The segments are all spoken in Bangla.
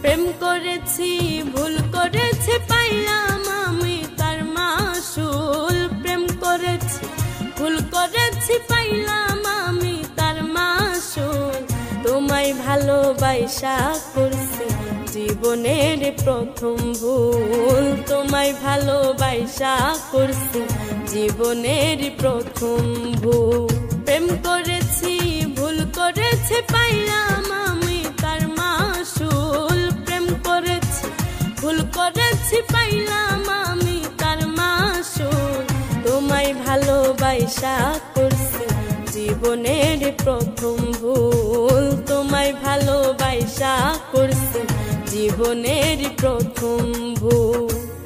প্রেম করেছি, ভুল করেছে, পাইলাম আমি তার মাসুল। প্রেম করেছি, ভুল করেছি, পাইলাম আমি তার মাসুল। তোমায় ভালোবাসা করছি, জীবনের প্রথম ভুল। তোমায় ভালোবাসা করছি, জীবনের প্রথম ভুল। প্রেম করেছি, ভুল করেছে, পাইলাম ভালোবাসা করছি জীবনের প্রথম ভুল। তোমায় ভালোবাসা করছি জীবনের প্রথম ভুল।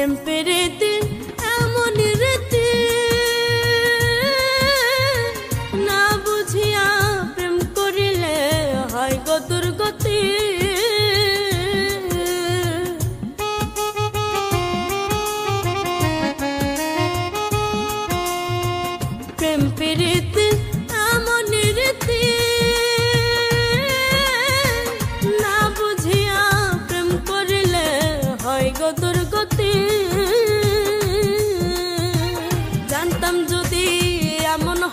প্রেম পেরেতে এমন রীতি। না বুঝিয়া প্রেম করিলে হয় গো দুর্গতি। প্রেম পেরেতে এমন রীতি। না বুঝিয়া প্রেম করিলে হয়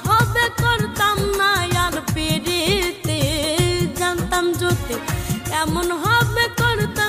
হবে করতাম না আর পেরিতে জানতাম যদি এমন হবে করতাম